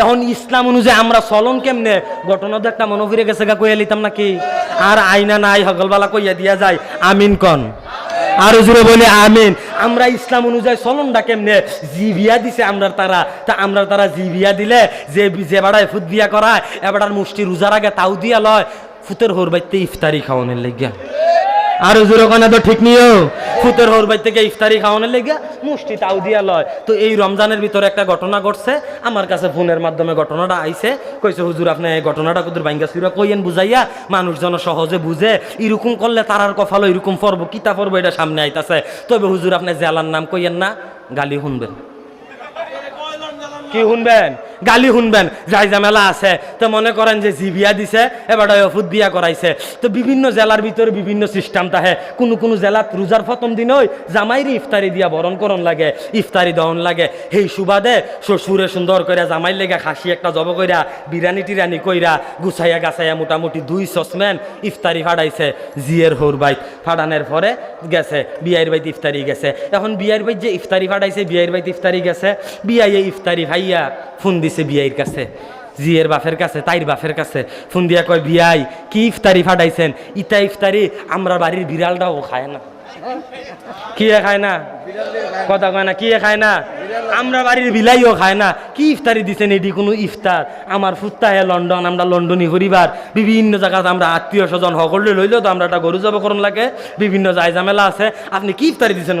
এখন ইসলাম অনুযায়ী আমরা চলন কেমনে? ঘটনা তো একটা মনে ফিরে গেছে গা, কইয়া লিতাম নাকি? আর আইনা নাই, হগলবালা কইয়া দিয়া যায়, আমিন কন। আর জুড়ে বলে আমিন। আমরা ইসলাম অনুযায়ী চলনটা কেমনে? জিভিয়া দিছে আমরা তারা। তা আমরা তারা জিভিয়া দিলে, যে যে বাড়ায় ফুট বিয়া করায় এবারটার মুষ্টি রোজার আগে তাও দিয়া লয়। ফুতের হোর বাইতে ইফতারি খাওয়ানোর লেগিয়া। আর জোরে কানে তো ঠিক নিও ফুতের হোর বাই থেকে ইফতারি খাওয়ানোর লেগে মুষ্টি তাও দিয়া লয়। তো এই রমজানের ভিতরে একটা ঘটনা ঘটছে, আমার কাছে ফোনের মাধ্যমে ঘটনাটা আইছে। কইছে, হুজুর, আপনি এই ঘটনাটা কুদুর বাইঙ্গা সুরা কইয়েন বুঝাইয়া, মানুষজন সহজে বুঝে, এরকম করলে তারার কফালো এরকম পর্ব, কিতা পর্ব এটা সামনে আইতাছে। তবে হুজুর, আপনি জেলার নাম কইয়েন না, গালি শুনবেন। কি শুনবেন? গালি শুনবেন। যাই ঝামেলা আছে। তো মনে করেন যে জিবিয়া দিছে, এবার ফুট বিয়া করাইছে। তো বিভিন্ন জেলার ভিতরে বিভিন্ন সিস্টেম তাহে কোনো কোনো জেলাত রোজার প্রথম দিন ওই জামাইরি ইফতারি দিয়া বরণ করণ লাগে, ইফতারি দহন লাগে। সেই সুবাদে শ্বশুরে সুন্দর করে জামাই লেগে খাসি একটা জব কইরা, বিরিয়ানি টিরানি কইরা গুছাইয়া গাছাইয়া মোটামুটি দুই সসম্যান ইফতারি ফাড়াইছে জিয়ের হোর বাইত ফাড়ানোর পরে গেছে, বিয়াইর বাইত ইফতারি গেছে। এখন বিয়াইর বাইত যে ইফতারি ফাড়াইছে, বিয়াইর বাইত ইফতারি গেছে, বিয়াইয়ে ইফতারি ভাইয়া ফোন দিছে বিয়াইর কাছে, জিয়ের বাফের কাছে, তাইর বাফের কাছে। ফোন দিয়া কয় বিয়াই কি ইফতারি ফাটাইছেন? ইতা ইফতারি আমরা বাড়ির বিড়ালটাও খায় না। কি খায় না? কথা কয় না কি খায় না? আমরা বাড়ির বিলাইও খায় না। কি ইফতারি দিছেন এটি কোনো ইফতার? আমার ফুত্তাহে লন্ডন, আমরা লন্ডনী পরিবার। বিভিন্ন জায়গাতে আমরা আত্মীয় স্বজন সকলে লইলেও তো আমরা একটা গরু যাব করণ লাগে। বিভিন্ন জায় ঝামেলা আছে। আপনি কি ইফতারি দিছেন?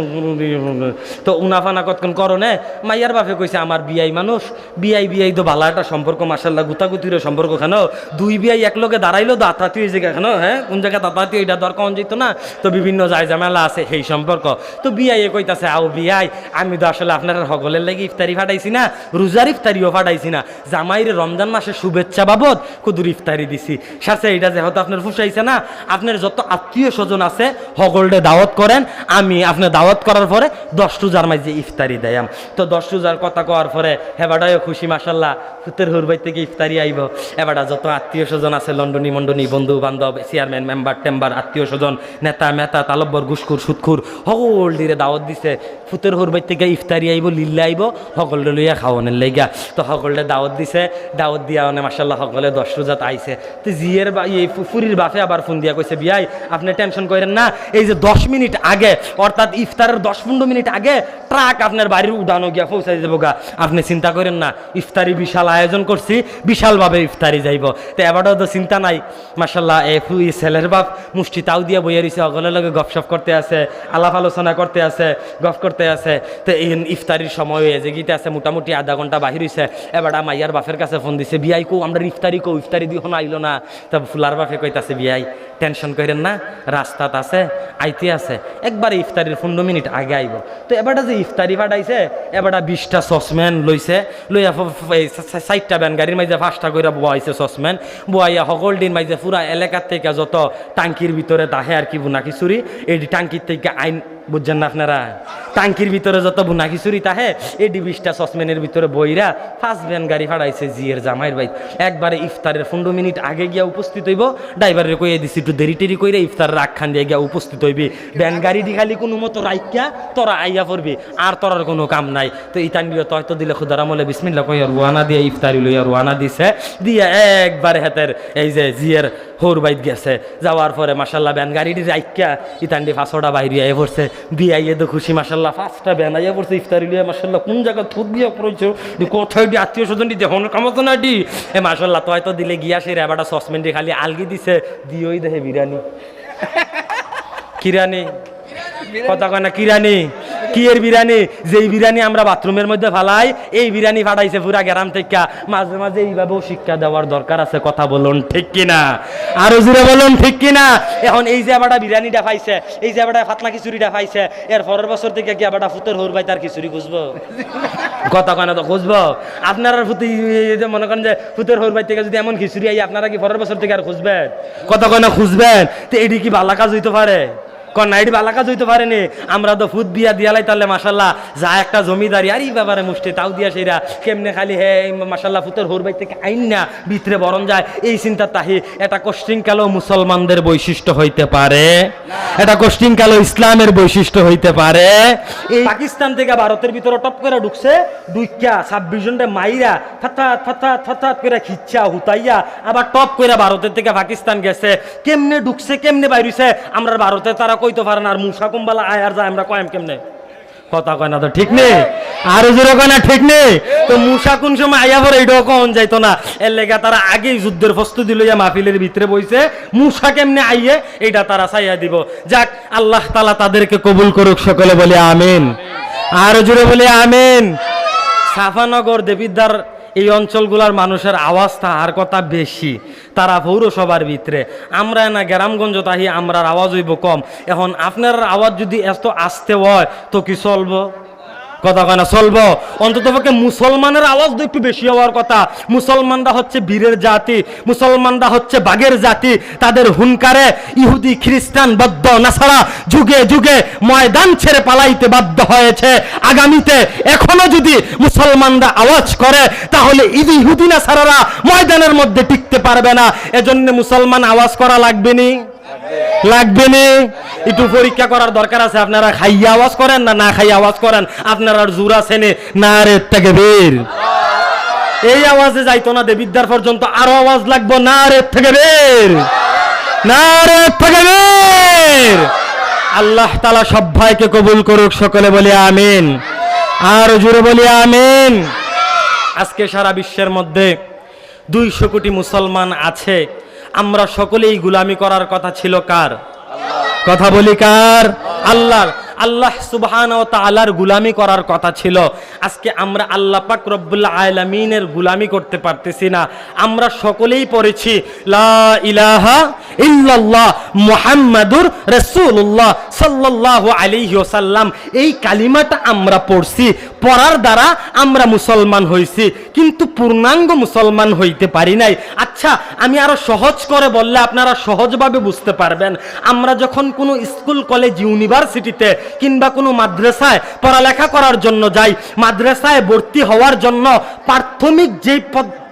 তো উনাফানা কতক্ষণ করনে মাইয়ার বাপে কইছে, আমার বিয়াই মানুষ। বিয়াই বিয়াই তো ভালো একটা সম্পর্ক মাসাল্লাহ গুতাগুতির সম্পর্ক কেন দুই বিয়াই একলগে দাঁড়াইলো তো আতাতি হয়েছে কেন হ্যাঁ? কোন জায়গায় তাতাতি এটা দরকার যেত না। তো বিভিন্ন জায় ঝামেলা আছে। সেই সম্পর্ক। তো বিয়াইয়ে কইতাছে, আও বিয়াই আমি তো আসলে আপনার হগলের লাগি ইফতারি ফাটাইছি না, রোজার ইফতারিও ফাটাইছি না। জামাইরে রমজান মাসে শুভেচ্ছা বাবদ কুদুর ইফতারি দিছি। সাথে এটা যেহেতু আপনার ফুসাইছে না, আপনার যত আত্মীয় স্বজন আছে হগলডে দাওয়াত করেন। আমি আপনার দাওয়াত করার পরে দশ রোজার মাঝে ইফতারি দেয়াম তো দশ রোজার কথা কওয়ার পরে হেবাটাও খুশি মাসাল্লাহ ফুতের হুরবাই থেকে ইফতারি আইব। এবারটা যত আত্মীয় স্বজন আছে, লন্ডনী, মন্ডনী বন্ধু বান্ধব চেয়ারম্যান মেম্বার টেম্বার আত্মীয় স্বজন, নেতা, মেতা, তালব্বর ঘুসখুর সুৎখুর সকল দিরে দাওয়াত দিছে। ফুতের হুরবাই থেকে ইফতারি আইব, লিল্লা আইব সকলরে লইয়া খাওয়ানোর লাইগা তো সকলরে দাওয়াত দিছে, দাওয়াত দিয়া মানে মাসাল্লাহ সকলে দশ রোজাত আইছে। তো জিয়ের বা এই ফুরির বাপে আবার ফোন দিয়া কইছে, বিয়াই, আপনি টেনশন করেন না, এই যে দশ মিনিট আগে, অর্থাৎ ইফতারের দশ পনেরো মিনিট আগে ট্রাক আপনার বাড়ির উড়ানো গিয়া পৌঁছাই যাব গা। আপনি চিন্তা করেন না, ইফতারি বিশাল আয়োজন করছি, বিশালভাবে ইফতারি যাইব। তো এবারও তো চিন্তা নাই মাসাল্লাহ এ ছেলের বাপ মুষ্টি তাও দিয়া বইয়া রয়েছে অগলের লগে গপসপ করতে আছে, আলাপ আলোচনা করতে আছে, গপ করতে আছে, তো এই ইফতারির সময় হয়ে যে আছে, মোটামুটি আধা ঘণ্টা বাহির হয়েছে এবার মাইয়ার বাপের কাছে ফোন দিছে, বিয়াই কো, আমরা ইফতারি কো, ইফতারি দিও না, আইলো না। তা ফুলার বাপে কইতাছে, বিয়াই, টেনশন করেন না, রাস্তাত আছে, আইতে আছে, একবারে ইফতারির পনেরো মিনিট আগে আইব। তো এবারটা যে ইফতারি ফাটাইছে, এবারটা বিশটা সসম্যান লইছে, লইয়া চারটা ব্যান গাড়ির মাঝে পাঁচটা করে বয়াইছে সসম্যান। বয়াইয়া সকল দিন মাঝে পুরা এলাকার থেকে যত টাঙ্কির ভিতরে তাহে আর কি বুনা খিচুরি এই টাঙ্কির থেকে আইন বুঝছেন না আপনারা? টাঙ্কির ভিতরে যত বুনা খিচুরি তাহে, এই বিশটা সসম্যানের ভিতরে বইরা ফার্স্ট ভ্যান গাড়ি ফাড়াইছে জিয়ের জামাইয়ের বাইক একবারে ইফতারের পনেরো মিনিট আগে গিয়া উপস্থিত হইব, ড্রাইভারের কইয়ে দিছি, একটু দেরি টেরি কইরে ইফতারের আখ্যান দিয়ে গিয়া উপস্থিত হইবি। ভ্যান গাড়িটি খালি কোনো মতো রাইকা তোরা আইয়া পড়বি, আর তোরার কোনো কাম নাই। তো ইতান দিয়ে তয় তো দিলে খুদারা মলে বিসমিল্লা কইয়া রুয়ানা দিয়ে ইফতারি লইয়া রুয়ানা দিছে, দিয়ে একবার হেতের এই যে জিয়ের হোর বাইত গেছে। যাওয়ার পরে মাসাল্লাহ ব্যান গাড়িটি রাইকা ইতান্ডি ফাঁসোটা বাইরে আইয়ে পড়ছে। বিয়াইয়ে তো খুশি মাসাল্লাহ ফার্স্টটা বেনাইয়া পড়ছে ইফতারি লিয়ে মাসাল্লাহ কোন জায়গায় থুত বিয়া পড়েছো? কোথায় ডি আত্মীয় স্বজন দি দেখো কামতো না ডি এ মাসাল্লাহ তয় তো দিলে গিয়া সে রেবাটা দিয়ে খালি আলগি দিছে দিয়েই দেহে বিরিয়ানি। কিরানি। কথা কয় না কিরানি? কি বিরিয়ানি? যেই বিরিয়ানি আমরা বাথরুমের মধ্যে ফালাই, এই বিরিয়ানি ফাটাইছে পুরা গ্রাম থেকে। মাঝে মাঝে এইভাবেও শিক্ষা দেওয়ার দরকার আছে, কথা বলুন ঠিক কিনা? আরও জুড়ে বলুন ঠিক কিনা? এখন এই যে আবারটা বিরিয়ানিটা পাইছে এই যে আবারটা ফাতলা খিচুড়িটা পাইছে এর পরের বছর থেকে কি আবারটা ফুতের হর ভাই তার খিচুড়ি খুঁজবো? কথা কেন তো, খুঁজবো? আপনারা ফুতি মনে করেন যে ফুতের হর ভাই থেকে যদি এমন খিচুড়ি আই, আপনারা কি পরের বছর থেকে আর খুঁজবেন? কথা কেন খুঁজবেন? তো এটি কি ভালো কাজ হইতে পারে? কন্যাইট বালাকা হইতে পারেনি আমরা তো ফুট দিয়া দিয়ালাই তাহলে মাসাল্লাহ যা একটা জমিদারি ব্যাপারে মুষ্টি, তাও দিয়া সেরা। কেমনে খালি, হে মাসাল্লাহ ফুতের হোর বাই থেকে আইন না, ভিতরে বরণ যায়। এই চিন্তা তাহি, এটা মুসলমানদের বৈশিষ্ট্য হইতে পারে। এটা ইসলামের বৈশিষ্ট্য হইতে পারে। এই পাকিস্তান থেকে ভারতের ভিতরে টপ করে ঢুকছে, দুইকা ছাব্বিশ জনটা মাইরা ফাতাত ফাতাত ফাতাত করে খিচ্ছা, হুতাইয়া, আবার টপ করে ভারতের থেকে পাকিস্তান গেছে। কেমনে ঢুকছে, কেমনে বাইরিছে আমরা ভারতে তারা কইতে পারে না, আর মুসা কুম্বালা আয় আর যায় আমরা কয়েম কেমনে? কথা কয় না তো, ঠিক নেই? আর জোরে কয় না, ঠিক নেই? তো মুসা কোন সময় আইয়া পরে এটাও কখন যাইতো না। এর লেগা তারা আগেই যুদ্ধের প্রস্তুতি লইয়া মাহফিলের ভিতরে বইছে। মুসা কেমনে আইয়ে এটা তারা চাইয়া দিব। যাক, আল্লাহ তালা তাদেরকে কবুল করুক সকলে বলে আমিন। আর জোরে বলে আমিন। সাফানগর দেবিদ্দার এই অঞ্চলগুলার মানুষের আওয়াজ তাহার কথা বেশি, তারা পৌরসভার ভিতরে। আমরা না গ্রামগঞ্জ তাহি আমরার আওয়াজ হইব কম। এখন আপনার আওয়াজ যদি এত আসতে হয়, তো কি চলবো? কথা কয় চলবো। অন্তত পক্ষে মুসলমানের আওয়াজ তো একটু বেশি হওয়ার কথা। মুসলমানরা হচ্ছে বীরের জাতি, মুসলমানরা হচ্ছে বাঘের জাতি। তাদের হুনকারে ইহুদি, খ্রিস্টান, বদ্ধ, নাসারা যুগে যুগে ময়দান ছেড়ে পালাইতে বাধ্য হয়েছে। আগামীতে এখনও যদি মুসলমানরা আওয়াজ করে, তাহলে ঈদ ইহুদি, নাসারারা ময়দানের মধ্যে টিকতে পারবে না। এজন্য মুসলমান আওয়াজ করা লাগবে নি। লাগবে নি? একটু পরীক্ষা করার দরকার আছে, আপনারা খাইয়া আওয়াজ করেন না না খাইয়া আওয়াজ করেন? আপনারা জোর আছে নে? রে থেকে বের। এই আওয়াজে যাইতো না দেবিদ্যার পর্যন্ত, আরও আওয়াজ লাগবো, না রে থেকে বের। না রে থেকে বের। আল্লাহ তালা সবাইকে কবুল করুক, সকলে বলে আমিন। আর জুড়ে বলি আমিন। আজকে সারা বিশ্বের মধ্যে দুইশো কোটি মুসলমান আছে। আমরা সকলেই গুলামি করার কথা ছিল কার? কথা বলি কার? আল্লাহর। আল্লাহ সুবহান ও তালার গুলামি করার কথা ছিল। আজকে আমরা আল্লাহ পাক রব্বুল আলামিনের গুলামি করতে পারতেছি না। আমরা সকলেই পড়েছি, লা ইল্লাল্লাহ মুহাম্মাদুর রাসূলুল্লাহ সাল্লাল্লাহু আলাইহি ওয়াসাল্লাম। এই কালিমাটা আমরা পড়ছি পড়ার দ্বারা আমরা মুসলমান হয়েছি কিন্তু পূর্ণাঙ্গ মুসলমান হইতে পারি নাই। আচ্ছা আমি আরও সহজ করে বললে আপনারা সহজভাবে বুঝতে পারবেন, আমরা যখন কোনো স্কুল, কলেজ, ইউনিভার্সিটিতে কিংবা কোনো মাদ্রাসায় পড়ালেখা করার জন্য যাই, মাদ্রাসায় ভর্তি হওয়ার জন্য প্রাথমিক যেই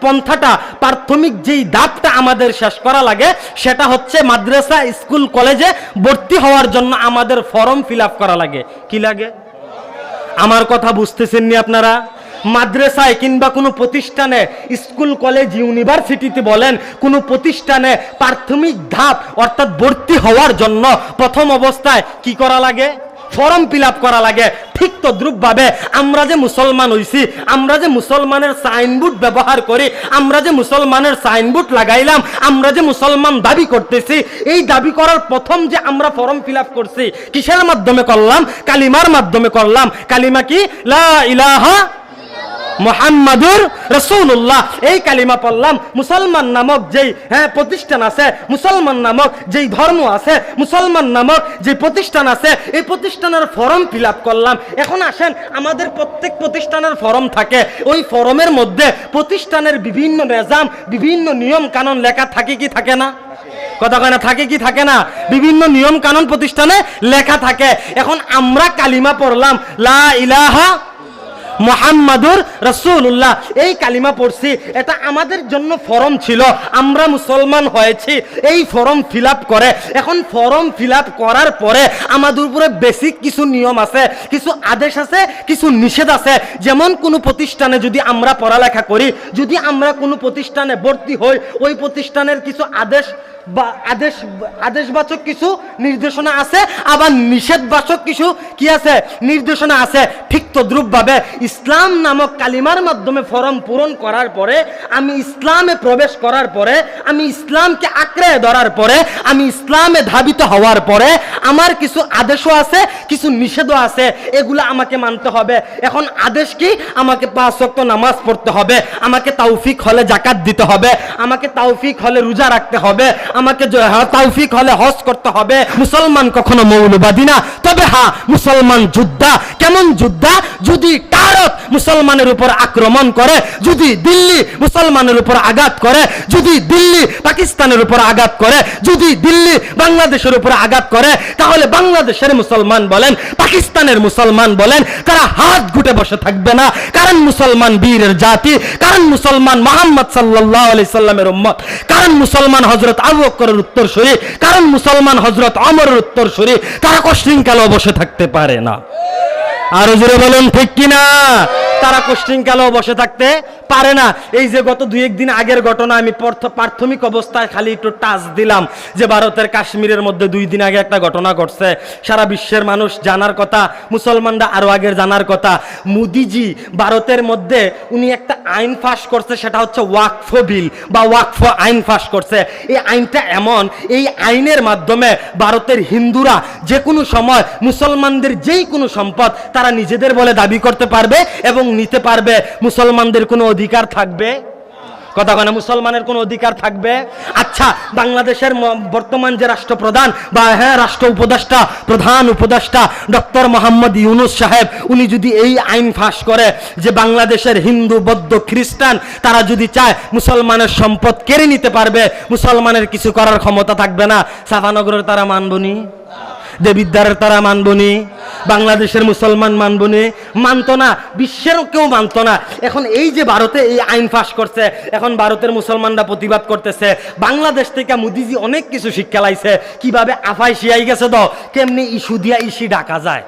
পন্থাটা, প্রাথমিক যেই ধাপটা আমাদের শেষ করা লাগে, সেটা হচ্ছে মাদ্রাসা, স্কুল, কলেজে ভর্তি হওয়ার জন্য আমাদের ফর্ম ফিল করা লাগে। কি লাগে? আমার কথা বুঝতেছেন নি আপনারা? মাদ্রাসায় কিংবা কোনো প্রতিষ্ঠানে, স্কুল, কলেজ, ইউনিভার্সিটিতে বলেন, কোনো প্রতিষ্ঠানে প্রাথমিক ধাপ অর্থাৎ ভর্তি হওয়ার জন্য প্রথম অবস্থায় কি করা লাগে? ফর্ম ফিল করা লাগে। ঠিক তদ্রুপভাবে আমরা যে মুসলমান হইছি, আমরা যে মুসলমানের সাইনবোর্ড ব্যবহার করি, আমরা যে মুসলমানের সাইনবোর্ড লাগাইলাম, আমরা যে মুসলমান দাবি করতেছি, এই দাবি করার প্রথম যে আমরা ফর্ম ফিল করছি, কিসের মাধ্যমে করলাম? কালিমার মাধ্যমে করলাম। কালিমা কি? লা ইলাহা মোহাম্মদুর রসুল্লাহ এই কালিমা পড়লাম, মুসলমান নামক যেই হ্যাঁ প্রতিষ্ঠান আছে, মুসলমান নামক যেই ধর্ম আছে, মুসলমান নামক যে প্রতিষ্ঠান আছে, এই প্রতিষ্ঠানের ফর্ম ফিল করলাম। এখন আসেন, আমাদের প্রত্যেক প্রতিষ্ঠানের ফর্ম থাকে। ওই ফর্মের মধ্যে প্রতিষ্ঠানের বিভিন্ন নিজাম, বিভিন্ন নিয়ম কানুন লেখা থাকে কি থাকে না? কথা কয় না, থাকে কি থাকে না? বিভিন্ন নিয়ম কানুন প্রতিষ্ঠানে লেখা থাকে। এখন আমরা কালিমা পড়লাম, লা ইলাহা মোহাম্মদুর রসুল্লাহ এই কালিমা পড়ছি, এটা আমাদের জন্য ফরম ছিল। আমরা মুসলমান হয়েছি, এই ফর্ম ফিল করে। এখন ফর্ম ফিল করার পরে আমাদের উপরে বেসিক কিছু নিয়ম আছে, কিছু আদেশ আছে, কিছু নিষেধ আছে। যেমন কোনো প্রতিষ্ঠানে যদি আমরা পড়ালেখা করি, যদি আমরা কোনো প্রতিষ্ঠানে ভর্তি হই, ওই প্রতিষ্ঠানের কিছু আদেশ বা আদেশ, আদেশবাচক কিছু নির্দেশনা আছে, আবার নিষেধবাচক কিছু কি আছে? নির্দেশনা আছে। ঠিক তদ্রুপভাবে ইসলাম নামক কালিমার মাধ্যমে ফর্ম পূরণ করার পরে আমি ইসলামে প্রবেশ করার পরে আমি ইসলামকে আঁকড়ে ধরার পরে আমি ইসলামে ধাবিত হওয়ার পরে আমার কিছু আদেশও আছে কিছু নিষেধও আছে এগুলো আমাকে মানতে হবে। এখন আদেশ কি? আমাকে পাঁচ ওয়াক্ত নামাজ পড়তে হবে আমাকে তৌফিক হলে জাকাত দিতে হবে আমাকে তৌফিক হলে রোজা রাখতে হবে আমাকে হ্যাঁ, তৌফিক হলে হজ করতে হবে। মুসলমান কখনো মৌলবাদী না। তবে হ্যাঁ মুসলমান যোদ্ধা কেমন যোদ্ধা? যদি কারও ভারত মুসলমানের উপর আক্রমণ করে, যদি দিল্লি মুসলমানের উপর আঘাত করে, যদি দিল্লি পাকিস্তানের উপর আঘাত করে, যদি দিল্লি বাংলাদেশের উপর আঘাত করে, তাহলে বাংলাদেশের মুসলমান বলেন, পাকিস্তানের মুসলমান বলেন, তারা হাত গুটে বসে থাকবে না। কারণ মুসলমান বীরের জাতি, কারণ মুসলমান মোহাম্মদ সাল্লাহ আলি সাল্লামের উম্মত, কারণ মুসলমান হজরত আবু বকরের উত্তর শরী কারণ মুসলমান হজরত অমরের উত্তর শরী তারা কশৃঙ্কালেও বসে থাকতে পারে না। আরও জোরে বলুন ঠিক কিনা? তারা কোশ্চিনকালেও বসে থাকতে পারে না। এই যে গত দুই একদিন আগের ঘটনা, আমি প্রাথমিক অবস্থায় খালি একটু টাচ দিলাম যে ভারতের কাশ্মীরের মধ্যে দুই দিন আগে একটা ঘটনা ঘটছে। সারা বিশ্বের মানুষ জানার কথা, মুসলমানরা আরও আগের জানার কথা। মোদিজি ভারতের মধ্যে উনি একটা আইন ফাঁস করছে, সেটা হচ্ছে ওয়াকফ বিল বা ওয়াকফ আইন ফাঁস করছে। এই আইনটা এমন, এই আইনের মাধ্যমে ভারতের হিন্দুরা যে কোনো সময় মুসলমানদের যেই কোনো সম্পদ তারা নিজেদের বলে দাবি করতে পারবে এবং নিতে পারবে, মুসলমানদের কোনো অধিকার থাকবে? কথা কেন মুসলমানের কোনো অধিকার থাকবে? আচ্ছা বাংলাদেশের বর্তমান যে রাষ্ট্রপ্রধান বা হ্যাঁ রাষ্ট্র উপদেষ্টা, প্রধান উপদেষ্টা ডক্টর মোহাম্মদ ইউনুস সাহেব, উনি যদি এই আইন ফাঁস করে যে বাংলাদেশের হিন্দু, বৌদ্ধ, খ্রিস্টান, তারা যদি চায় মুসলমানের সম্পদ কেড়ে নিতে পারবে, মুসলমানের কিছু করার ক্ষমতা থাকবে না সাফানগরের তারা মানবনি দেবিদ্বারের তারা মানবনি, বাংলাদেশের মুসলমান মানবনি, মানত না, বিশ্বের কেউ মানত না। এখন এই যে ভারতে এই আইন ফাঁস করছে, এখন ভারতের মুসলমানরা প্রতিবাদ করতেছে, বাংলাদেশ থেকে মোদিজি অনেক কিছু শিক্ষা লাইছে। কীভাবে আফাই শিয়াই গেছে তো কেমনি ইস্যু দিয়া ইসি ডাকা যায়?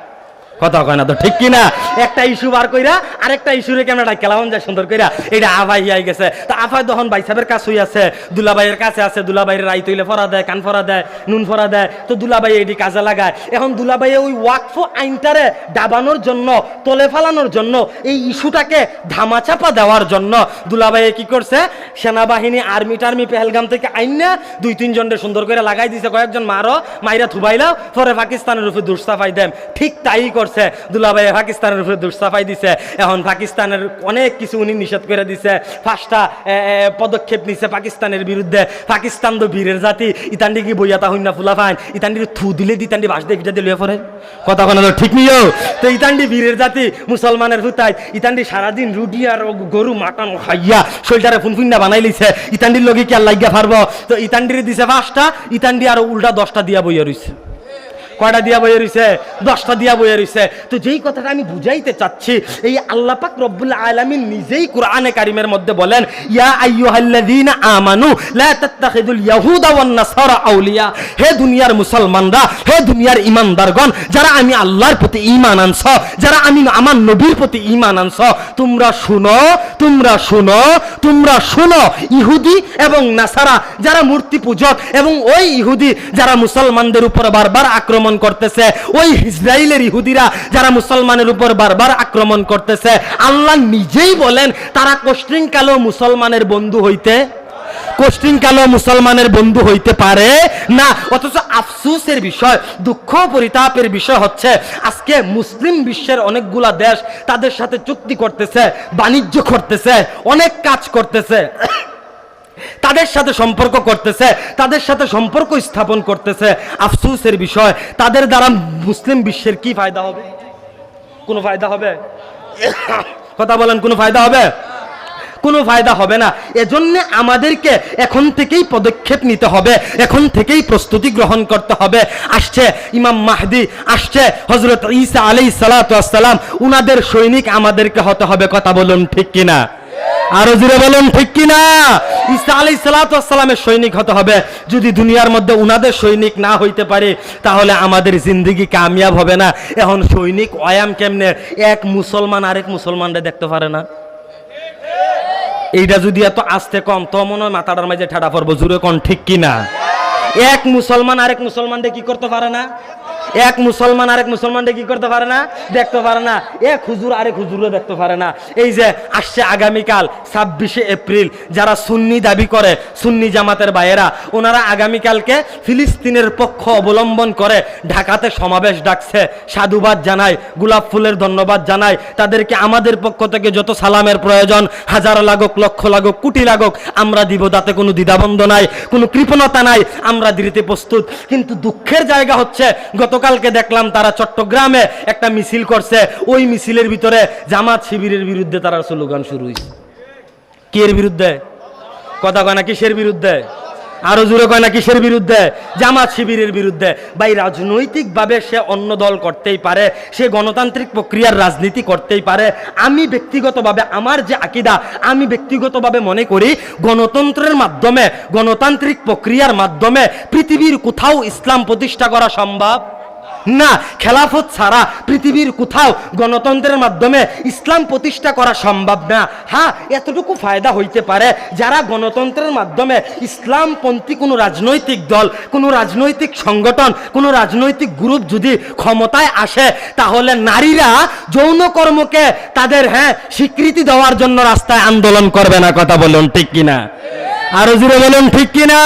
কথা কয় না তো, ঠিক কিনা? একটা ইস্যু বার কইরা, আরেকটা ইস্যুরে কেমন কেলাম যায় সুন্দর কইরা? এটা আফাই হিয়াই গেছে। তো আফাই তখন বাইসাবের কাছে হই আছে দুলাবাইয়ের কাছে আছে দুলাবাইয়ের রাই তৈলে ফরা দেয়, কান ফরা দেয়, নুন ফরা দেয়, তো দুলাবাই এটি কাজে লাগায়। এখন দুলাবাইয়ে ওই ওয়াকফ আইনটারে দাবানোর জন্য, তলে ফালানোর জন্য, এই ইস্যুটাকে ধামাচাপা দেওয়ার জন্য দুলাবাইয়ে কি করছে? সেনাবাহিনী, আর্মি টার্মি, পেহেলগাম থেকে আইন না দুই তিনজনকে সুন্দর করে লাগাই দিছে। কয়েকজন মারো, মাইরা থুবাইলাও, পরে পাকিস্তানের উপরে দুঃসাফাই দেন ঠিক তাই করছে। দুলাভাই পাকিস্তানের উপরে দুঃসাফাই দিছে। এখন পাকিস্তানের অনেক কিছু উনি নিষেধ করে দিছে। এ, পদক্ষেপ নিছে পাকিস্তানের বিরুদ্ধে। পাকিস্তান তো বীরের জাতি। ইতান্ডি কি বইয়াতা হইনা ফুলা ফাইন। ইতান্ডি থু দিলে ইতান্ডি বাস দিয়ে পিঠা দিলে পরে। কথা কোনো ঠিক নিও তো ইতান্ডি বীরের জাতি মুসলমানের হুতাই ইতান্ডি সারাদিন রুটি আর গরু মাটন খাইয়া শৈলটারে ফুনফুন্না বানাই লিছে। ইতান্ডির লগে কি আর লাগিয়া পারব? তো ইতান্ডির দিছে পাঁচটা ইতান্ডি আর উল্টা দশটা দিয়া বইয়া রইছে। কয়টা দিয়া বইয়ে রইছে? দশটা দিয়া বইয়ে রইছে। তো যেই কথাটা আমি বুঝাইতে চাচ্ছি, এই আল্লাহ পাক রব্বুল নিজেই কোরআনে কারিমের মধ্যে বলেন, ইয়া আইয়ুহাল্লাযীনা আমানু, লা ইয়াহুদা ওয়ান নাসারা আউলিয়া। হে দুনিয়ার মুসলমানরা, হে দুনিয়ার যারা আমি আল্লাহর প্রতি ঈমান আনছ, যারা আমি আমার নবীর প্রতি ঈমান আনছ, তোমরা শুনো তোমরা শুনো তোমরা শুনো, ইহুদি এবং নাসারা যারা মূর্তি পূজক এবং ওই ইহুদি যারা মুসলমানদের উপর বারবার আক্রমণ করতেছে। ওই ইসরায়েলের ইহুদিরা যারা মুসলমানের উপর বারবার আক্রমণ করতেছে, আল্লাহ নিজেই বলেন, তারা কোশ্চিনকালেও মুসলমানের বন্ধু হইতে কোশ্চিনকালেও মুসলমানের বন্ধু হইতে পারে না। অথচ আফসুসের বিষয়, দুঃখ পরিতাপের বিষয় হচ্ছে, আজকে মুসলিম বিশ্বের অনেকগুলা দেশ তাদের সাথে চুক্তি করতেছে, বাণিজ্য করতেছে, অনেক কাজ করতেছে। তাদের সাথে সম্পর্ক করতেছে, তাদের সাথে সম্পর্ক স্থাপন করতেছে। আফসুসের বিষয়, তাদের দ্বারা মুসলিম বিশ্বের কি ফায়দা হবে? কোনো ফায়দা হবে? কথা বলেন, কোনো ফায়দা হবে? কোনো ফায়দা হবে না। এজন্য আমাদেরকে এখন থেকেই পদক্ষেপ নিতে হবে, এখন থেকেই প্রস্তুতি গ্রহণ করতে হবে। আসছে ইমাম মাহদি, আসছে হজরত ঈসা আলাই সালাতাম উনাদের সৈনিক আমাদেরকে হতে হবে, কথা বলুন ঠিক কিনা? আরও জুড়ে বলুন, ঠিক কিনা? ঈসা আলাই সালাতামের সৈনিক হতে হবে। যদি দুনিয়ার মধ্যে উনাদের সৈনিক না হইতে পারে, তাহলে আমাদের জিন্দিগি কামিয়াব হবে না। এখন সৈনিক অয়াম কেমনে? এক মুসলমান আরেক মুসলমানরা দেখতে পারে না। এইটা যদি এত আস্তে কম, তো মনে হয় মাথাটার মাঝে ঠাডা পড়ব। জুড়ে কন, ঠিক কিনা? এক মুসলমান আরেক মুসলমানদের কি করতে পারে না? এক মুসলমান আরেক মুসলমানদের কি করতে পারে না? দেখতে পারে না। এক হুজুর আরেক হুজুরও দেখতে পারে না। এই যে আসছে আগামীকাল ছাব্বিশে এপ্রিল, যারা সুন্নি দাবি করে, সুন্নি জামাতের ভাইয়েরা, ওনারা আগামীকালকে ফিলিস্তিনের পক্ষ অবলম্বন করে ঢাকাতে সমাবেশ ডাকছে। সাধুবাদ জানায়, গোলাপ ফুলের ধন্যবাদ জানায়। তাদেরকে আমাদের পক্ষ থেকে যত সালামের প্রয়োজন, হাজার লাগুক, লক্ষ লাগক, কোটি লাগুক, আমরা দিব তাতে কোনো দ্বিধাবন্ধ নাই, কোনো কৃপণতা নাই, আমরা দিতে প্রস্তুত। কিন্তু দুঃখের জায়গা হচ্ছে, গতকাল গতকালকে দেখলাম তারা চট্টগ্রামে একটা মিছিল করছে। ওই মিছিলের ভিতরে জামাত শিবিরের বিরুদ্ধে তারা স্লোগান শুরু হয়েছে কি এর বিরুদ্ধে? কথা কয় না কিসের বিরুদ্ধে? আরও জোরে কয় না কিসের বিরুদ্ধে? জামাত শিবিরের বিরুদ্ধে। ভাই, রাজনৈতিকভাবে সে অন্য দল করতেই পারে, সে গণতান্ত্রিক প্রক্রিয়ার রাজনীতি করতেই পারে। আমি ব্যক্তিগতভাবে, আমার যে আকিদা, আমি ব্যক্তিগতভাবে মনে করি, গণতন্ত্রের মাধ্যমে, গণতান্ত্রিক প্রক্রিয়ার মাধ্যমে পৃথিবীর কোথাও ইসলাম প্রতিষ্ঠা করা সম্ভব। না, খেলাফত ছাড়া পৃথিবীর কোথাও গণতন্ত্রের মাধ্যমে ইসলাম প্রতিষ্ঠা করা সম্ভব না। হ্যাঁ এতটুকু ফায়দা হইতে পারে যারা গণতন্ত্রের মাধ্যমে ইসলামপন্থী কোনো রাজনৈতিক দল, কোনো রাজনৈতিক সংগঠন, কোনো রাজনৈতিক গ্রুপ যদি ক্ষমতায় আসে, তাহলে নারীরা যৌন কর্মকে তাদের হ্যাঁ স্বীকৃতি দেওয়ার জন্য রাস্তায় আন্দোলন করবে না, কথা বলুন ঠিক কিনা? আরও জুড়ে বলুন ঠিক কিনা?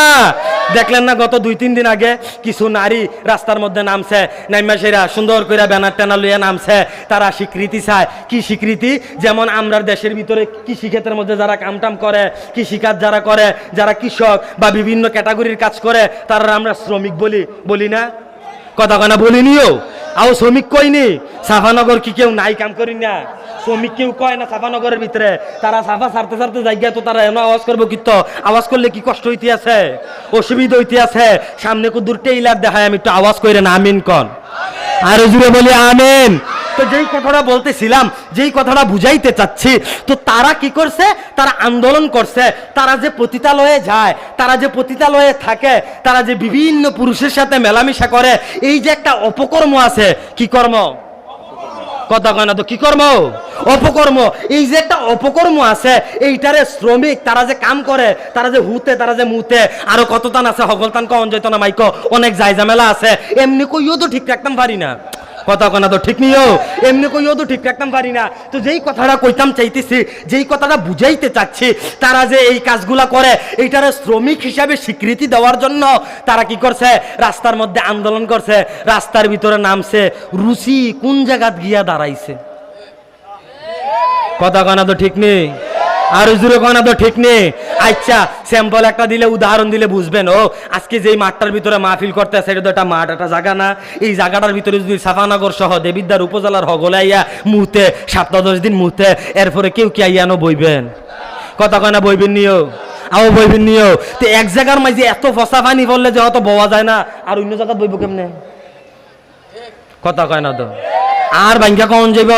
দেখলেন না গত দুই, তিন দিন আগে কিছু নারী রাস্তার মধ্যে নামছে, নাইমাসেরা সুন্দর করে ব্যানার ট্যানা লইয়া নামছে, তারা স্বীকৃতি চায়। কি স্বীকৃতি? যেমন আমরা দেশের ভিতরে কৃষিক্ষেত্রের মধ্যে যারা কামটাম করে, কৃষিকাজ যারা করে, যারা কৃষক বা বিভিন্ন ক্যাটাগরির কাজ করে, তারা আমরা শ্রমিক বলি বলি না? কথা কনা বলিনিও। আও শ্রমিক কইনি। সাফানগর কি কেউ নাই কাম করি না। শ্রমিক কেউ কয় না সাফানগরের ভিতরে। তারা সাফা সারতে সারতে জায়গা তো তারা এমন আওয়াজ করব কিন্তু আওয়াজ করলে কি কষ্ট হইতে আছে? অসুবিধা হইতে আছে? সামনে কু কুদুর টেইলার দেখায় আমি একটু আওয়াজ করে না, আমিন কন। আরও জুড়ে বলি, আমিন। তো যেই কথাটা বলতেছিলাম, যেই কথাটা বুঝাইতে চাচ্ছি, তো তারা কি করছে? তারা আন্দোলন করছে। তারা যে পতিতালয়ে যায়, তারা যে পতিতালয়ে থাকে, তারা যে বিভিন্ন পুরুষের সাথে মেলামেশা করে, এই যে একটা অপকর্ম আছে, কি কর্ম? কথা কয় না তো, কি কর্ম? অপকর্ম। এই যে একটা অপকর্ম আছে, এইটারে শ্রমিক, তারা যে কাম করে, তারা যে হুতে, তারা যে মুতে, আরও কত তান আছে, হগলতান কন জৈতনা মাইক, অনেক জায় ঝামেলা আছে, এমনি কইও তো ঠিক রাখতাম পারি না। কথা কনা তো ঠিক নিও। এমনি কইও তো ঠিক রাখতাম পারি না। তো যেই কথাটা কইতাম চাইতেছি, যেই কথাটা বুঝাইতে চাচ্ছি, তারা যে এই কাজগুলা করে, এইটারে শ্রমিক হিসাবে স্বীকৃতি দেওয়ার জন্য তারা কি করছে? রাস্তার মধ্যে আন্দোলন করছে, রাস্তার ভিতরে নামছে। রুচি কোন জায়গাত গিয়া দাঁড়াইছে? কথা কনা তো ঠিক নেই? আর জুড়ে কনা তো ঠিক নেই। আচ্ছা স্যাম্পল একটা দিলে, উদাহরণ দিলে বুঝবেন, ও। আজকে যেই মাঠটার ভিতরে মাহফিল করতে আছে এটা তো একটা মাঠ, একটা জায়গা না। এই জায়গাটার ভিতরে যদি সাফানগর সহ দেবিদ্যার উপজেলার হগলে আইয়া মুহূর্তে সপ্তাহ দশ দিন মুহূর্তে, এরপরে কেউ কি আইয়ানো বইবেন? কথা কয় বইবেন নিও। আও বইবেন নিও। তো এক জায়গার মাঝে এত ফসা পানি পড়লে যে অত বওয়া যায় না। আর অন্য জায়গায় বইব কেমনে? কথা কয় না তো। আর ব্যাংকে কখন যাইব?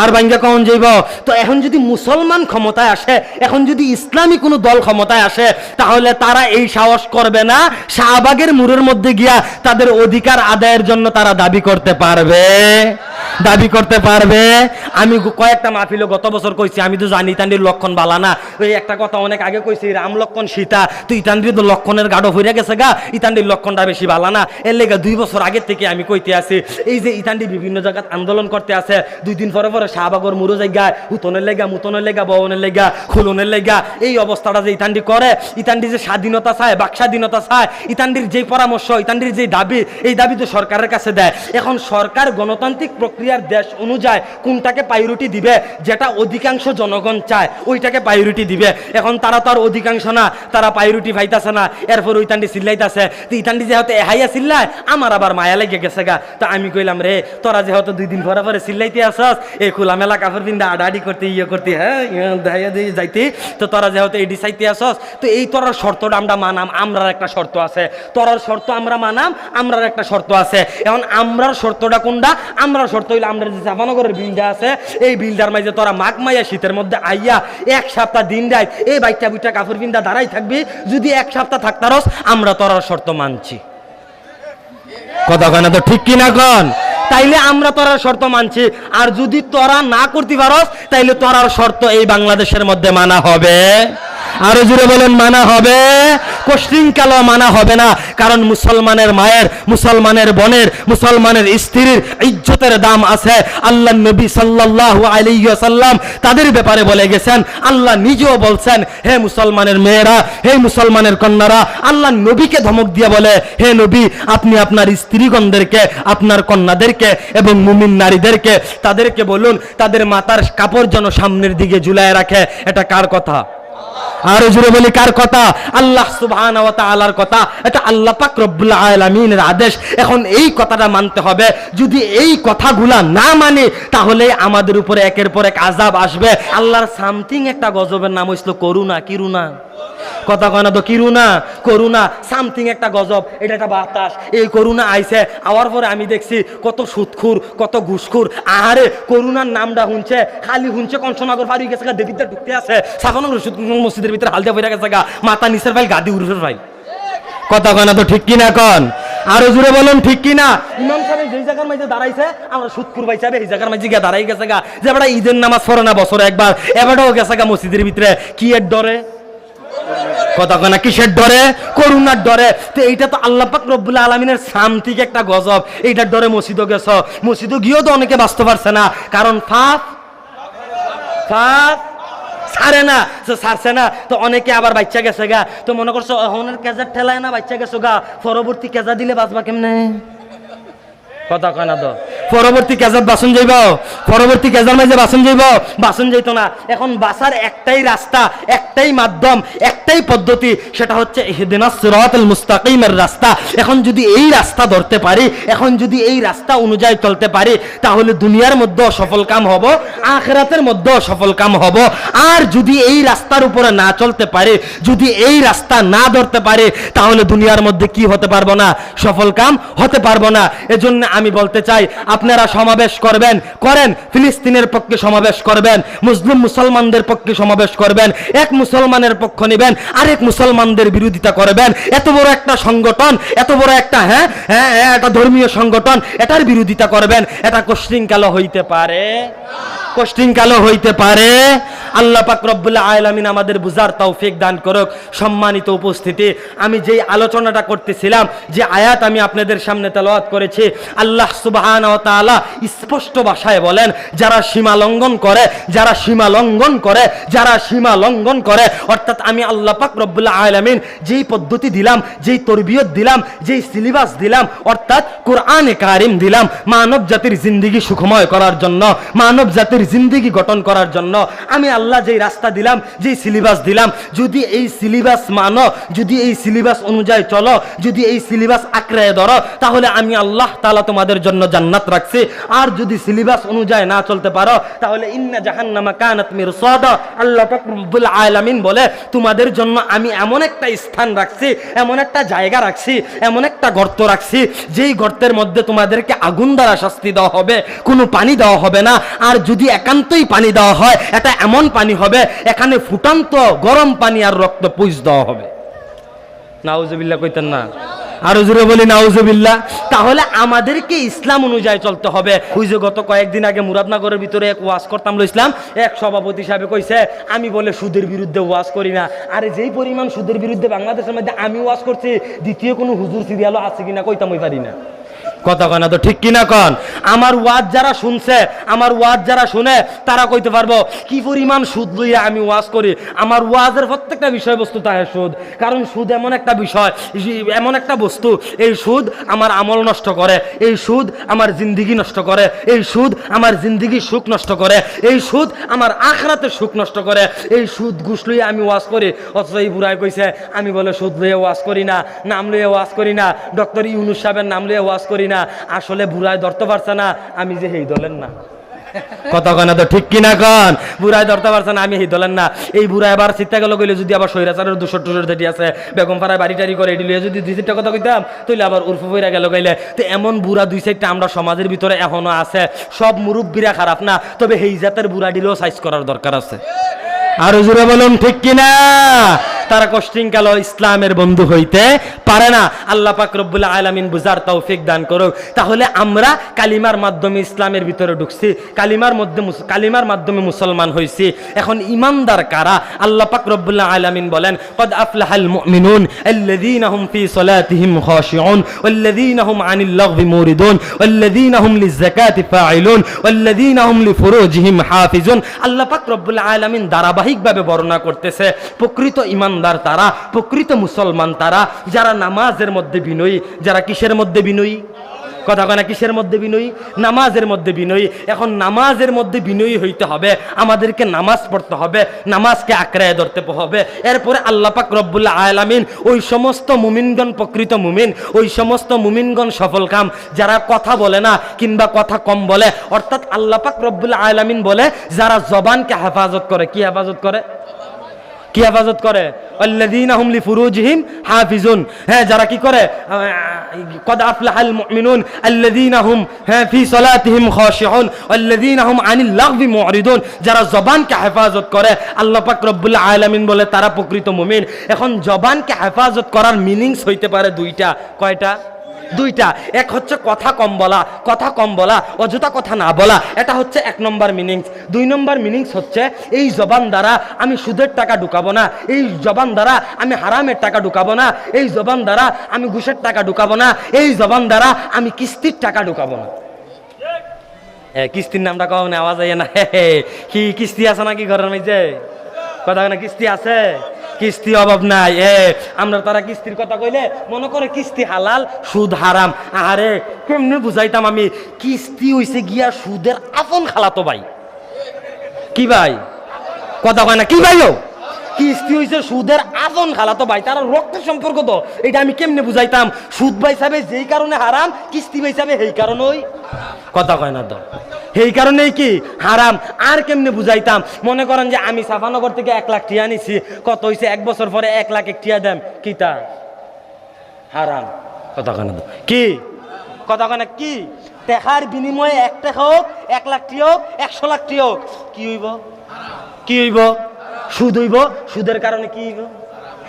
আর বাঙ্গা কখন যাইব? তো এখন যদি মুসলমান ক্ষমতায় আসে, এখন যদি ইসলামী কোনো দল ক্ষমতায় আসে, তাহলে তারা এই সাহস করবে না, শাহবাগের মুরের মধ্যে গিয়া তাদের অধিকার আদায়ের জন্য তারা দাবি করতে পারবে। দাবি করতে পারবে। আমি কয়েকটা মাহফিলে গত বছর কইছি, আমি তো জানি ইতান্ডির লক্ষণ বালা না। ওই একটা কথা অনেক আগে কইছি, রাম লক্ষণ সীতা। তো ইতান্ডির তো লক্ষণের গাঢ় হইয়া গেছে গা ইতান্ডির লক্ষণটা বেশি বালা না। এর লেগে দুই বছর আগের থেকে আমি কইতে আছি, এই যে ইতান্ডি বিভিন্ন জায়গায় আন্দোলন করতে আছে, দুই দিন পরে পরে শাহবাগর মুরো জায়গায় হুতনের লেগা, মুতনের লেগা ববনের লেগা, খুলনের লেগা, এই অবস্থাটা যে ইতান্ডি করে ইতান্ডি যে স্বাধীনতা চায়, বাক স্বাধীনতা চায় ইতান্ডির যে পরামর্শ ইতান্ডির যে দাবি, এই দাবি তো সরকারের কাছে দেয়। এখন সরকার গণতান্ত্রিক প্রক্রিয়ার দেশ অনুযায়ী কোনটাকে প্রায়োরিটি দিবে, যেটা অধিকাংশ জনগণ চায়, ওইটাকে প্রায়োরিটি দিবে। এখন তারা তো আর অধিকাংশ না, তারা প্রায়োরিটি পাইতাছে না। এরপর ওইতান্ডি চিল্লাইতাছে। তো ইতান্ডি যেহেতু এহাইয়া চিল্লায়, আমার আবার মায়া লেগে গেছে গা। তো আমি কইলাম, রে, তোরা যেহেতু দুই দিন পরে পরে চিল্লাইতে আসস, এই খোলামেলা কাপড় পিন্দা আডাডি করতে ইয়ে করতে হ্যাঁ ইয়ে দেখাইয়া দিয়ে যাইতে, তো তোরা যেহেতু এই ডিসাইতে আসস, তো এই তোরার শর্তটা আমরা মানাম, আমরার একটা শর্ত আছে। তোরার শর্ত আমরা মানাম, আমরার একটা শর্ত আছে। এখন আমরার শর্তটা কোনটা? আমরার শর্ত হইলে আমরা যে জাপানগরের বিলটা আছে, এই বিলটার মাঝে তোরা মাঘ মাইয়া শীতের মধ্যে আইয়া এক সপ্তাহ দিন দেয় এই বাইকটা বুইটা কাপড় পিন্দা দাঁড়াই থাকবি, যদি এক সপ্তাহ থাকতারস আমরা তোরার শর্ত মানছি। কথা কয় তো ঠিক কি না কন? তাইলে আমরা তোরার শর্ত মানছি, আর যদি তোরা না করতে পারস, তাইলে তোরার শর্ত এই বাংলাদেশের মধ্যে মানা হবে। আরও জুড়ে বলেন, মানা হবে। কোশ্চিনকালও মানা হবে না, কারণ মুসলমানের মায়ের, মুসলমানের বোনের, মুসলমানের স্ত্রীর ইজ্জতের দাম আছে। আল্লাহ নবী সাল্লাল্লাহু আলাইহি ওয়াসাল্লাম তাদের ব্যাপারে বলে গেছেন, আল্লাহ নিজেও বলছেন, হে মুসলমানের মেয়েরা, হে মুসলমানের কন্যারা, আল্লাহ নবীকে ধমক দিয়ে বলে, হে নবী, আপনি আপনার স্ত্রীগণদেরকে, আপনার কন্যাদেরকে এবং মুমিন নারীদেরকে, তাদেরকে বলুন, তাদের মাতার কাপড় যেন সামনের দিকে ঝুলায় রাখে। এটা কার কথা? আর জুড়ে বলি, কার কথা? আল্লাহ সুবহান ওয়া তাআলার কথা। এটা আল্লাহ পাক রব্বুল আলামিনের আদেশ। এখন এই কথাটা মানতে হবে। যদি এই কথাগুলা না মানে তাহলে আমাদের উপরে একের পর এক আজাব আসবে। আল্লাহর সামথিং একটা গজবের নাম হইছিল করুণা কিরুনা কথা কয় না, তো কিরুনা? করুণা সামথিং একটা গজব, এটা একটা বাতাস। এই করুণা আইছে, আওয়ার পরে আমি দেখছি কত সুৎখুর, কত ঘুষখুর। আহারে করুণার নামটা শুনছে, খালি শুনছে কংসনগর পারি গেছে গা, দেবীতে ঢুকতে আছে। সাফানগর মসজিদের ভিতরে হালদিয়া বইরা গেছে গা মাথা নিচের ফাইল গাদি উরুফের ফাইল কথা কয় না, তো ঠিক কিনা কন? আরও জুড়ে বলুন, ঠিক কিনা? ইমাম সাহেব যেই জায়গার মাঝে দাঁড়াইছে, আমরা সুৎকুর ভাই সাহেব এই জায়গার মাঝে গিয়ে দাঁড়াই গেছে গা। যে বেটা ঈদের নামাজ পড়ে না বছরে একবার, এবারও গেছে গা মসজিদের ভিতরে। কি এর ডরে কথা কিসের ডরে? করুণার ডরে। তো এইটা তো আল্লাহ পাক রব্বুল আলমিনের একটা গজব। এইটার ডরে মসজিদও গেছ। গিয়েও তো অনেকে বাঁচতে পারছে না। কারণ ফাফ ফাফ ছাড়ে না, তো ছাড়ছে না। তো অনেকে আবার বাচ্চা গেছে গা। তো মনে করছ, অহনের কেজার ঠেলায় না বাচ্চা গেছো গা? পরবর্তী কেজা দিলে বাঁচবা কেমনে? কথা কয় না তো? পরবর্তী কেজার বাসন যাইব, পরবর্তী কেজার মাঝে বাসন যাইব, বাসন যাইতো না। এখন বাসার একটাই রাস্তা, একটাই মাধ্যম, একটাই পদ্ধতি, সেটা হচ্ছে মুস্তাকিমের রাস্তা। এখন যদি এই রাস্তা ধরতে পারি, এখন যদি এই রাস্তা অনুযায়ী চলতে পারি, তাহলে দুনিয়ার মধ্যেও সফল কাম হব, আখরাতের মধ্যেও সফল কাম হব। আর যদি এই রাস্তার উপরে না চলতে পারে, যদি এই রাস্তা না ধরতে পারে, তাহলে দুনিয়ার মধ্যে কি হতে পারব না? সফল কাম হতে পারব না। এজন্য আমি বলতে চাই আপনারা সমাবেশ করবেন করেন ফিলিস্তিনের পক্ষে সমাবেশ করবেন মুসলিম মুসলমানদের পক্ষে সমাবেশ করবেন এক মুসলমানের পক্ষ নেবেন আরেক মুসলমানদের বিরোধিতা করবেন। এত বড় একটা সংগঠন এত বড় একটা হ্যাঁ হ্যাঁ হ্যাঁ, একটা ধর্মীয় সংগঠন এটার বিরোধিতা করবেন এটা কশৃঙ্খলা হইতে পারে। কোশ্চিনকালো হইতে পারে। আল্লাহ পাক রব্বুল আলামিন আমাদের বুঝার তৌফিক দান করুক। সম্মানিত উপস্থিতি, আমি যেই আলোচনাটা করতেছিলাম, যে আয়াত আমি আপনাদের সামনে তেলাওয়াত করেছি, আল্লাহ সুবহানাহু ওয়া তাআলা স্পষ্ট ভাষায় বলেন, যারা সীমা লঙ্ঘন করে, যারা সীমা লঙ্ঘন করে, যারা সীমা লঙ্ঘন করে, অর্থাৎ আমি আল্লাহ পাক রব্বুল আলামিন যেই পদ্ধতি দিলাম, যেই তরবিয়ত দিলাম, যেই সিলেবাস দিলাম, অর্থাৎ কোরআনে কারিম দিলাম মানব জাতির জিন্দিগি সুখময় করার জন্য মানব জাতির জিন্দিগি গঠন করার জন্য আমি আল্লাহ যেই রাস্তা দিলাম, যেই সিলেবাস দিলাম, যদি এই সিলেবাস মানো, যদি এই সিলেবাস অনুযায়ী চলো, যদি এই সিলেবাস আঁকড়ায় ধরো, তাহলে আমি আল্লাহ তাআলা তোমাদের জন্য জান্নাত রাখছি। আর যদি সিলেবাস অনুযায়ী না চলতে পারো, তাহলে ইন্না জাহান্নামা কানাত মিরসাদা। আল্লাহ পাক রব্বুল আলামিন বলে, তোমাদের জন্য আমি এমন একটা স্থান রাখছি, এমন একটা জায়গা রাখছি, এমন একটা গর্ত রাখছি, যেই গর্তের মধ্যে তোমাদেরকে আগুন দ্বারা শাস্তি দেওয়া হবে, কোনো পানি দেওয়া হবে না। আর যদি একান্তই পানি দেওয়া হয় এটা এমন পানি হবে এখানে ফুটান্ত গরম পানি আর রক্ত পুষ দেওয়া হবে। নাউজুবিল্লাহ কইতেন না। আরও জোরে বলি নাউজুবিল্লাহ। তাহলে আমাদেরকে ইসলাম অনুযায়ী চলতে হবে। ওই যে গত কয়েকদিন আগে মুরাদনগরের ভিতরে এক ওয়াজ করতাম ইসলাম এক সভাপতি সাহেব কইছে আমি বলে সুদের বিরুদ্ধে ওয়াজ করি না। আরে যেই পরিমাণ সুদের বিরুদ্ধে বাংলাদেশের মধ্যে আমি ওয়াজ করছি দ্বিতীয় কোনো হুজুর সিরিয়ালও আছে কিনা কইতাম ওই পারি না। কথা কয় তো ঠিক কিনা কন? আমার ওয়াজ যারা শুনছে, আমার ওয়াজ যারা শুনে, তারা কইতে পারব, কি পরিমাণ সুদ লইয়া আমি ওয়াজ করি? আমার ওয়াজের প্রত্যেকটা বিষয়বস্তু তাহে সুদ। কারণ সুদ এমন একটা বিষয় এমন একটা বস্তু, এই সুদ আমার আমল নষ্ট করে, এই সুদ আমার জিন্দিগি নষ্ট করে, এই সুদ আমার জিন্দিগি সুখ নষ্ট করে, এই সুদ আমার আখরাতে সুখ নষ্ট করে, এই সুদ ঘুষ লইয়া আমি ওয়াজ করি। অথচ এই বুড়াই কইছে, আমি বলে সুদ লইয়া ওয়াজ করি না, নাম লইয়া ওয়াজ করি না। ডক্টর ইউনুস সাহেবের নাম লইয়া ওয়াজ করি না, আসলে বুড়ায় ধরতে পারছে না, আমি যে হেই দলেন না। কথা কয় না তো ঠিক কিনা কন? বুড়ায় ধরতে পারছে না, আমি হেই দলেন না। এই বুড়া এবার চিত্তা গেল গেলে যদি আবার সৈরাচারের দুশো টুশোর যেটি আছে, বেগম পাড়ায় বাড়ি টাড়ি করে, এটি যদি দুই চারটা কথা কইতাম তাহলে আবার উর্ফ বইরা গেল গেলে তো এমন বুড়া দুই চারটা আমরা সমাজের ভিতরে এখনও আছে। সব মুরব্বীরা খারাপ না, তবে এই জাতের বুড়া দিলেও সাইজ করার দরকার আছে। আরও জোরে বলুন, ঠিক কিনা? তারা কষ্টিংকাল ইসলামের বন্ধু হইতে পারে না আল্লাহ পাক রব্বুল আলামিন বুঝার তৌফিক দান করুক তাহলে আমরা কালিমার মাধ্যমে ইসলামের ভিতরে ঢুকছি কালিমার মধ্যে মুস- কালিমার মাধ্যমে মুসলমান হইছি এখন ইমানদার কারা আল্লাহ পাক রব্বুল আলামিন বলেন قد أفلح المؤمنون الذين هم في صلاتهم خاشعون والذين هم عن اللغو موردون والذين هم للزكاة فاعلون والذين هم لفروجهم حافظون আল্লাহ পাক রব্বুল আলামিন ধারাবাহিকভাবে বর্ণনা করতেছে প্রকৃত ইমানদার তারা, প্রকৃত মুসলমান তারা, যারা নামাজের মধ্যে বিনয়ী, যারা কিসের মধ্যে বিনয়ী? কথা কয় কিসের মধ্যে বিনয়ী? নামাজের মধ্যে বিনয়ী। এখন নামাজের মধ্যে বিনয়ী হইতে হবে, আমাদেরকে নামাজ পড়তে হবে, নামাজকে আঁকড়ায় ধরতে হবে। এরপরে আল্লাহ পাক রব্বুল্লাহ আলামিন ওই সমস্ত মুমিনগণ প্রকৃত মুমিন, ওই সমস্ত মুমিনগণ সফল কাম। যারা কথা বলে না কিংবা কথা কম বলে, অর্থাৎ আল্লাহ পাক রব্বুল্লাহ আলামিন বলে, যারা জবানকে হেফাজত করে, কি হেফাজত করে? কি হেফাজত করে? হাফিজুন। হ্যাঁ যারা কি করে? হ্যাঁ যারা জবানকে হেফাজত করে, আল্লাহ পাক রব্বুল বলে, তারা প্রকৃত মুমিন। এখন জবানকে হেফাজত করার মিনিংস হইতে পারে দুইটা। কয়টা? দুইটা। এক হচ্ছে কথা কম বলা কথা কম বলা অযথা কথা না বলা। এটা হচ্ছে এক নম্বর মিনিংস দুই নম্বর মিনিংস হচ্ছে এই জবান দ্বারা আমি সুদের টাকা ঢুকাবো না এই জবান দ্বারা আমি হারামের টাকা ঢুকাবো না এই জবান দ্বারা আমি ঘুষের টাকা ঢুকাবো না এই জবান দ্বারা আমি কিস্তির টাকা ঢুকাবো না। এ, কিস্তির নামটা কখন আওয়াজ আইয়া না। কি কিস্তি আছে নাকি ঘরের মধ্যে? কথা কিস্তি আছে? কিস্তি অভাব নাই। এ, আমরা তারা কিস্তির কথা কইলে মনে করে কিস্তি হালাল, সুদ হারাম। আরে কেমনে বুঝাইতাম আমি? কিস্তি হইছে গিয়া সুদের আপন খালাতো ভাই। কি ভাই? কথা কয় না, কি ভাই ও? কিস্তি হইছে সুদের আপন খালাতো ভাই। তারা রক্ত সম্পর্ক তো। এটা আমি কেমনে বুঝাইতাম? সুদ ভাই সাহেব যেই কারণে হারাম, কিস্তি ভাই সাহেব এই কারণেই। কথা কয় না তো। সেই কারণেই কি হারাম? আর কেমনে বুঝাইতাম? মনে করেন যে আমি সাফানগর থেকে এক লাখ টিয়া নিছি। কত হইছে? এক বছর পরে এক লাখ এক টিয়া দেম কি তা? হারাম। কথা কয় না তো। কি? কথা কয় না কি? টেকার বিনিময়ে এক টাকা হোক, এক লাখ টি হোক, একশো লাখ টি হোক। কি হইব? কি হইব? সুদ হইব? সুদের কারণে কি হইব?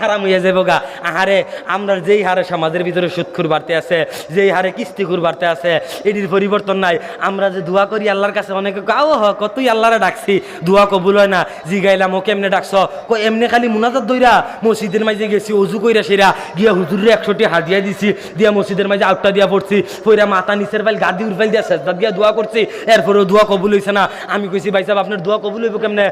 হারাম হইয়া যাব গা। আহারে, আমরা যেই হারে সমাজের ভিতরে সুৎখুর বাড়তে আছে, যেই হারে কিস্তিখুর বাড়তে আছে, এটির পরিবর্তন নাই। আমরা যে দোয়া করি আল্লাহর কাছে অনেকে গাও হ কতই আল্লাহরে ডাকছি। দোয়া কবুল হয় না। জিগাইলাম, ও কেমনে ডাকছ? কো এমনি খালি মুনাজাত দইরা, মসজিদের মাঝে গেছি, অজু কইরা সেরা। গিয়া হুজুরের একশোটি হাদিয়া দিছি, দিয়া মসজিদের মাঝে আউটটা দিয়া পড়ছি, পইরা মাথা নিচের ফাইল গাদি উরফাইল দিয়া সেজদা দিয়া দোয়া করছি। এরপরেও দোয়া কবুল হইছে না। আমি কইছি, ভাই সাহেব, আপনার দোয়া কবুল হইব কেমনে?